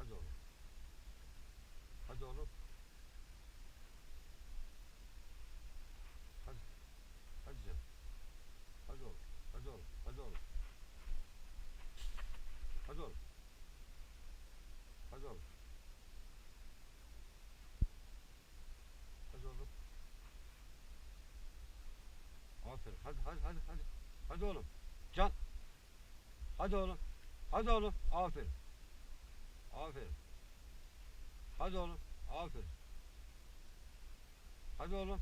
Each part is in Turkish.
Hadi oğlum. Hadi. Hadi canım. Hadi oğlum. Hadi oğlum. Hadi oğlum. Hadi oğlum. Hadi oğlum. Hadi oğlum. Aferin. Hadi hadi hadi hadi. Hadi oğlum. Can. Hadi oğlum. Hadi oğlum. Aferin. Aferin. Hadi oğlum. Aferin. Hadi oğlum.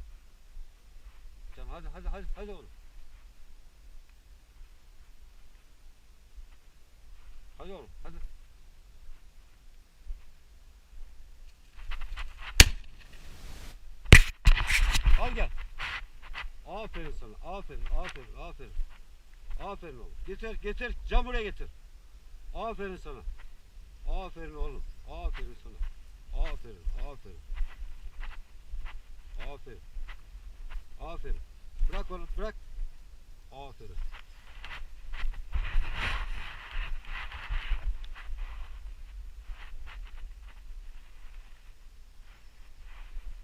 Can hadi hadi hadi hadi oğlum. Hadi oğlum hadi. Al gel. Aferin sana. Aferin, aferin, aferin. Aferin oğlum. Getir, getir. Can buraya getir. Aferin sana. Aferin oğlum. Aferin sana. Aferin, aferin. Aferin. Aferin. Bırak onu, bırak. Aferin.